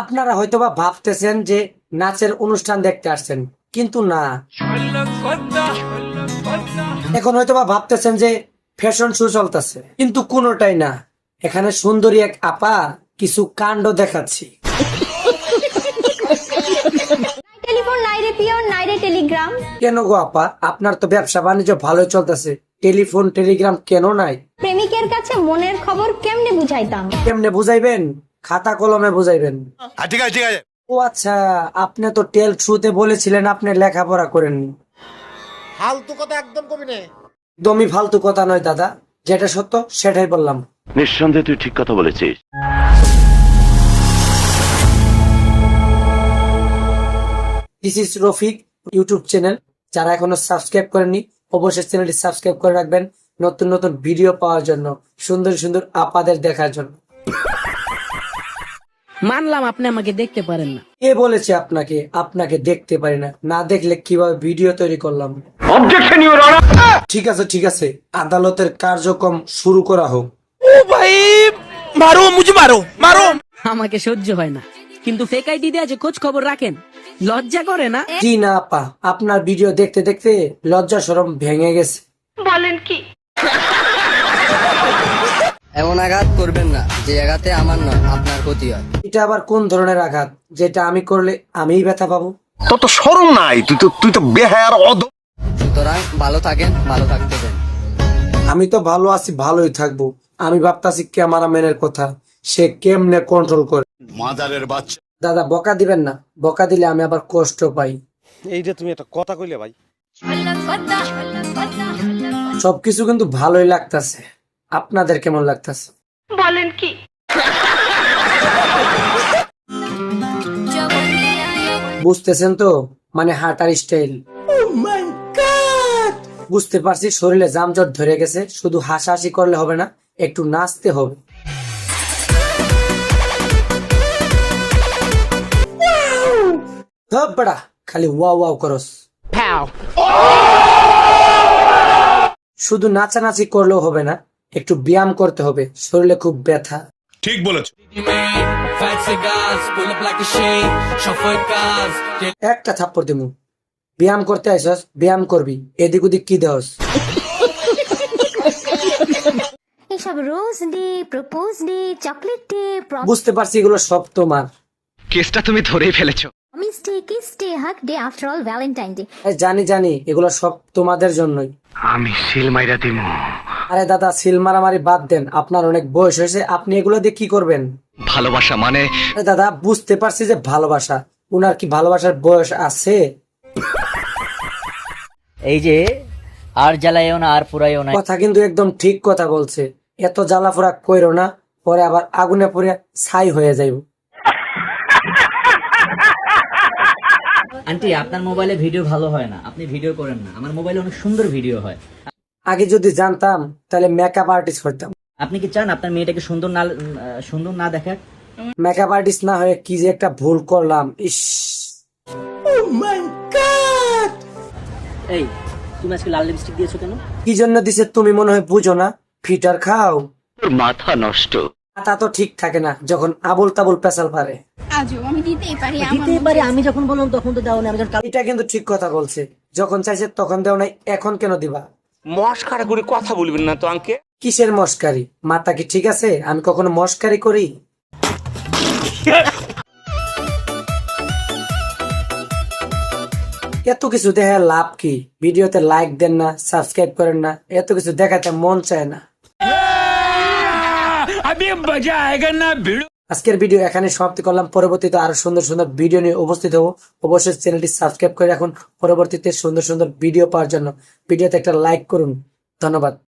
আপনারা হয়তোবা ভাবতেছেন যে নাচের অনুষ্ঠান দেখতে আসছেন কিন্তু না। এখন হয়তোবা ভাবতেছেন যে ফ্যাশন শো চলতেছে কিন্তু কোনোটাই না। এখানে সুন্দরী এক আপা কিছু কাণ্ড দেখাচ্ছি। টেলিগ্রাম। কেন গো আপা? আপনার তো ব্যবসা বাণিজ্য ভালোই চলতেছে। টেলিফোন টেলিগ্রাম কেন নাই? প্রেমিকের কাছে মনের খবর কেমনে বুঝাইতাম? কেমনে বুঝাইবেন? খাতা কলমে বুঝাইবেন। ঠিক আছে ঠিক আছে। ও আচ্ছা আপনি তো টেল থ্রুতে বলেছিলেন আপনি লেখাপড়া করেননি। ফালতু কথা একদম কবি নে। একদমই ফালতু কথা নয় দাদা যেটা সত্য সেটাই বললাম। নিঃসন্দেহে তুই ঠিক কথা বলেছিস। This is Rafiq YouTube channel যারা এখনও সাবস্ক্রাইব করেননি অবশ্যই চ্যানেলটি সাবস্ক্রাইব করে রাখবেন। নতুন নতুন ভিডিও পাওয়ার জন্য সুন্দর সুন্দর আপাদের দেখার জন্য। মানলাম আপনি আমাকে দেখতে পারেন না। কে বলেছে আপনাকে? আপনাকে দেখতে পারি না। না দেখলে কীভাবে ভিডিও তৈরি করলাম? ঠিক আছে ঠিক আছে। আদালতের কার্যক্রম শুরু করা হোক। আমাকে সহ্য হয় না। কিন্তু ফেক আইডি দিয়ে আছে খোঁজ খবর রাখেন লজ্জা করে না? জি না আপা? আপনার ভিডিও দেখতে দেখতে লজ্জা সরম ভেঙে গেছে। এমন আঘাত করবেন না যে আঘাতে আমার নয় আপনার ক্ষতি হয়। এটা আবার কোন ধরনের আঘাত? যেটা আমি করলে আমিই ব্যথা পাবো? তোর তো সরম নাই তুই তো তুই তো বেহায়ার অদ সুতরাং ভালো থাকেন ভালো থাকতে দেন। আমি তো ভালো আছি ভালোই থাকব। আমি ভাবতাছি ক্যামেরাম্যানের কথা। সে কেমনে কন্ট্রোল করে? মাদারের বাচ্চা। দাদা বকা দিবেন না। বকা দিলে আমি আবার কষ্ট পাই। এই যে তুমি একটা কথা কইলে ভাই। সবকিছু কিন্তু ভালোই লাগতাছে। আপনাদের কেমন লাগতাছে? বুঝতেছেন তো? মানে হাঁটার স্টাইল বুঝতে পারছি শরীরে জামজট ধরে গেছে শুধু হাসাহাসি করলে হবে না একটু নাচতে হবে। বেড়া, খালি ওয়াও ওয়াও করস। শুধু নাচানাচি করলেও হবে না একটু ব্যায়াম করতে হবে শরীরে খুব ব্যথা। ঠিক বলেছ। একটা থাপ্পড় দিমু। ব্যায়াম করতে আইসস ব্যায়াম করবি এদিক ওদিক কি দেহস এসব rose day propose day chocolate day বুঝতে পারছি এগুলো সব তোমার। কেসটা তুমি ধরেই ফেলেছো। Promise day kiss day hug day after all Valentine day. জানি জানি এগুলো সব তোমাদের জন্যই। আমি সিল মাইরা দিমু। আরে দাদা সিল মারামারি বাদ দেন আপনার অনেক বয়স হয়েছে আপনি এগুলো দিয়ে কি করবেন? ভালোবাসা মানে? আরে দাদা বুঝতে পারছি যে ভালোবাসা উনার কি ভালোবাসার বয়স আছে? এই যে আর জ্বালাইও না আর পুরাইও না। কথা কিন্তু একদম ঠিক কথা বলছে এত জ্বালা জ্বালাফোড়া কইরো না পরে আবার আগুনে পড়ে ছাই হয়ে যাইব। আন্টি আপনার মোবাইলে ভিডিও ভালো হয় না আপনি ভিডিও করেন না আমার মোবাইলে অনেক সুন্দর ভিডিও হয়। আগে যদি জানতাম তাহলে মেকআপ আর্টিস্ট হইতাম আপনি কি চান আপনার মেয়েটাকে সুন্দর না সুন্দর না দেখাক? মেকআপ আর্টিস্ট না হয়ে কি যে একটা ভুল করলাম ইস। এই তুমি আজকে লাল লিপস্টিক দিয়েছ কেন? কি জন্য দিছে তুমি মনে হয় বুঝো না? ফিটার খাও। মাথা নষ্ট। তা তো ঠিক থাকে না যখন আবল তাবল পেশাল পারে দিতে পারে আমি যখন বললাম তখন তো দাও না আমি যখন এটা কিন্তু ঠিক কথা বলছে। যখন চাইছে তখন দেও নাই এখন কেন দিবা? মস্কারা করে কথা বলবেন না তো আঙ্কে? কিসের মস্কারি? মাথা কি ঠিক আছে? আমি কখনো মস্কারি করি? এত কিছু দেখে লাভ কি? ভিডিওতে লাইক দেন না সাবস্ক্রাইব করেন না এত কিছু দেখাতে মন চায় না। আজকের ভিডিও এখানে সমাপ্তি করলাম। পরবর্তীতে আরও সুন্দর সুন্দর ভিডিও নিয়ে উপস্থিত হব। অবশ্যই চ্যানেলটি সাবস্ক্রাইব করে রাখুন। পরবর্তীতে সুন্দর সুন্দর ভিডিও পাওয়ার জন্য ভিডিওতে একটা লাইক করুন। ধন্যবাদ।